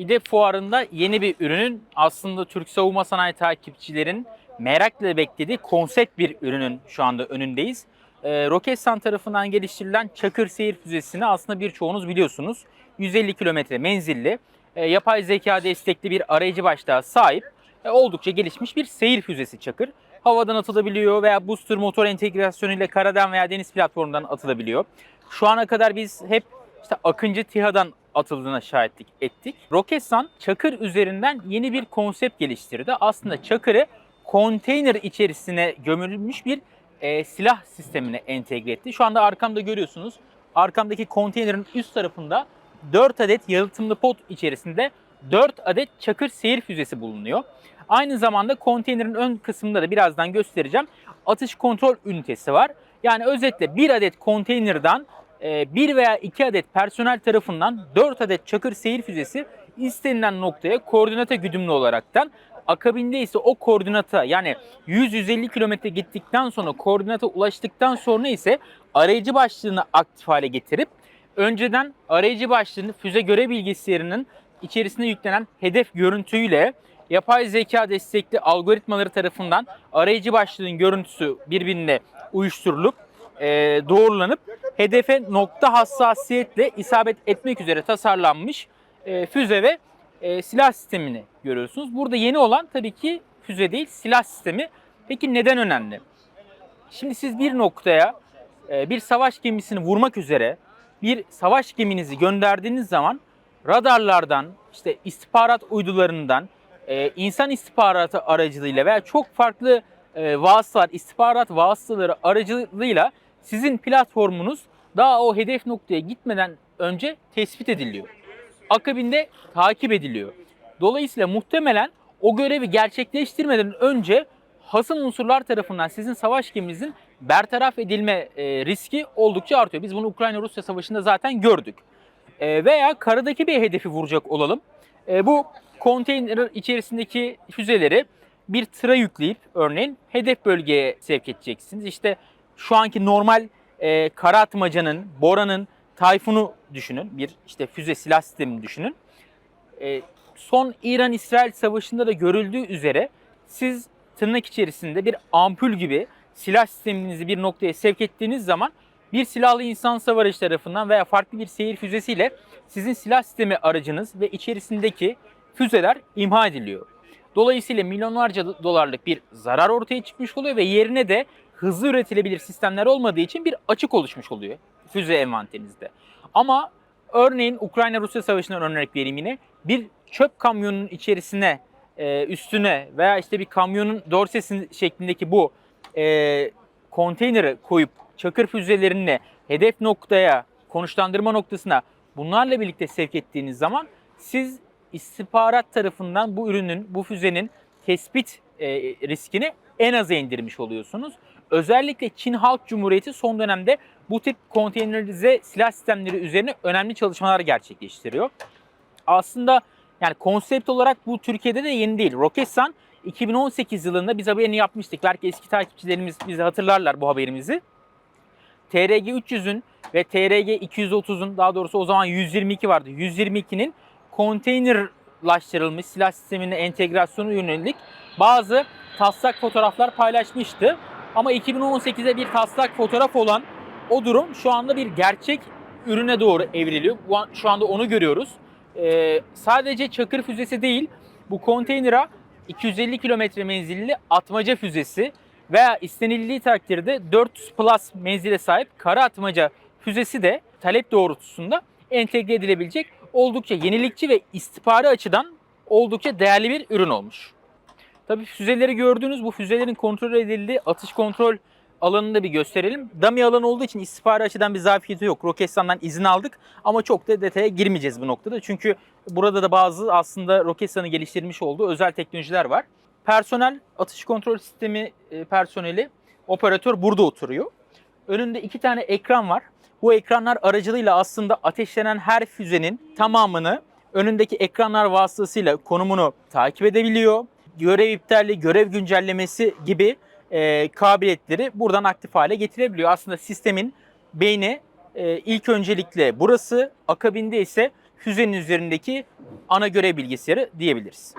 İde fuarında yeni bir ürünün aslında Türk savunma sanayi takipçilerin merakla beklediği konsept bir ürünün şu anda önündeyiz. Ee, Roketsan tarafından geliştirilen Çakır Seyir Füzesi'ni aslında birçoğunuz biliyorsunuz. 150 kilometre menzilli, e, yapay zeka destekli bir arayıcı başlığa sahip e, oldukça gelişmiş bir seyir füzesi Çakır. Havadan atılabiliyor veya booster motor entegrasyonuyla karadan veya deniz platformundan atılabiliyor. Şu ana kadar biz hep işte Akıncı TİHA'dan atıldığına şahitlik ettik. Roketsan Çakır üzerinden yeni bir konsept geliştirdi. Aslında Çakır'ı konteyner içerisine gömülmüş bir e, silah sistemine entegre etti. Şu anda arkamda görüyorsunuz. Arkamdaki konteynerin üst tarafında 4 adet yalıtımlı pot içerisinde 4 adet Çakır seyir füzesi bulunuyor. Aynı zamanda konteynerin ön kısmında da birazdan göstereceğim. Atış kontrol ünitesi var. Yani özetle bir adet konteynerden bir veya iki adet personel tarafından 4 adet Çakır seyir füzesi istenilen noktaya koordinata güdümlü olaraktan akabinde ise o koordinata yani 100-150 kilometre gittikten sonra koordinata ulaştıktan sonra ise arayıcı başlığını aktif hale getirip önceden arayıcı başlığını füze görev bilgisayarının içerisine yüklenen hedef görüntüyle yapay zeka destekli algoritmaları tarafından arayıcı başlığın görüntüsü birbirine uyuşturulup e, doğrulanıp hedefe nokta hassasiyetle isabet etmek üzere tasarlanmış e, füze ve e, silah sistemini görüyorsunuz. Burada yeni olan tabii ki füze değil silah sistemi. Peki neden önemli? Şimdi siz bir noktaya e, bir savaş gemisini vurmak üzere bir savaş geminizi gönderdiğiniz zaman radarlardan, işte istihbarat uydularından, e, insan istihbaratı aracılığıyla veya çok farklı e, vasıtalar, istihbarat vasıtaları aracılığıyla sizin platformunuz daha o hedef noktaya gitmeden önce tespit ediliyor. Akabinde takip ediliyor. Dolayısıyla muhtemelen o görevi gerçekleştirmeden önce hasım unsurlar tarafından sizin savaş geminizin bertaraf edilme e, riski oldukça artıyor. Biz bunu Ukrayna-Rusya savaşında zaten gördük. E, veya karadaki bir hedefi vuracak olalım. E, bu konteyner içerisindeki füzeleri bir tıra yükleyip örneğin hedef bölgeye sevk edeceksiniz. İşte şu anki normal e, kara atmacanın, Bora'nın, Tayfun'u düşünün. Bir işte füze silah sistemini düşünün. E, son İran-İsrail savaşında da görüldüğü üzere siz tırnak içerisinde bir ampul gibi silah sisteminizi bir noktaya sevk ettiğiniz zaman bir silahlı insan savar tarafından veya farklı bir seyir füzesiyle sizin silah sistemi aracınız ve içerisindeki füzeler imha ediliyor. Dolayısıyla milyonlarca dolarlık bir zarar ortaya çıkmış oluyor ve yerine de hızlı üretilebilir sistemler olmadığı için bir açık oluşmuş oluyor füze envanterinizde. Ama örneğin Ukrayna-Rusya savaşından örnek vereyim yine. Bir çöp kamyonunun içerisine, e, üstüne veya işte bir kamyonun dorsesi şeklindeki bu e, konteyneri koyup çakır füzelerini hedef noktaya, konuşlandırma noktasına bunlarla birlikte sevk ettiğiniz zaman siz istihbarat tarafından bu ürünün, bu füzenin tespit e, riskini en aza indirmiş oluyorsunuz. Özellikle Çin Halk Cumhuriyeti son dönemde bu tip konteynerize silah sistemleri üzerine önemli çalışmalar gerçekleştiriyor. Aslında yani konsept olarak bu Türkiye'de de yeni değil. Roketsan 2018 yılında biz haberini yapmıştık. Belki eski takipçilerimiz bizi hatırlarlar bu haberimizi. TRG 300'ün ve TRG 230'un daha doğrusu o zaman 122 vardı. 122'nin konteynerlaştırılmış silah sistemine entegrasyonu yönelik bazı taslak fotoğraflar paylaşmıştı. Ama 2018'de bir taslak fotoğraf olan o durum şu anda bir gerçek ürüne doğru evriliyor. Şu anda onu görüyoruz. Ee, sadece Çakır füzesi değil, bu konteynera 250 kilometre menzilli atmaca füzesi veya istenildiği takdirde 400 plus menzile sahip kara atmaca füzesi de talep doğrultusunda entegre edilebilecek oldukça yenilikçi ve istihbari açıdan oldukça değerli bir ürün olmuş. Tabii füzeleri gördüğünüz bu füzelerin kontrol edildiği atış kontrol alanını da bir gösterelim. Dummy alanı olduğu için istihbari açıdan bir zafiyeti yok. Roketsan'dan izin aldık ama çok da detaya girmeyeceğiz bu noktada. Çünkü burada da bazı aslında Roketsan'ı geliştirmiş olduğu özel teknolojiler var. Personel, atış kontrol sistemi e, personeli, operatör burada oturuyor. Önünde iki tane ekran var. Bu ekranlar aracılığıyla aslında ateşlenen her füzenin tamamını önündeki ekranlar vasıtasıyla konumunu takip edebiliyor. Görev iptali, görev güncellemesi gibi e, kabiliyetleri buradan aktif hale getirebiliyor. Aslında sistemin beyni e, ilk öncelikle burası, akabinde ise füzenin üzerindeki ana görev bilgisayarı diyebiliriz.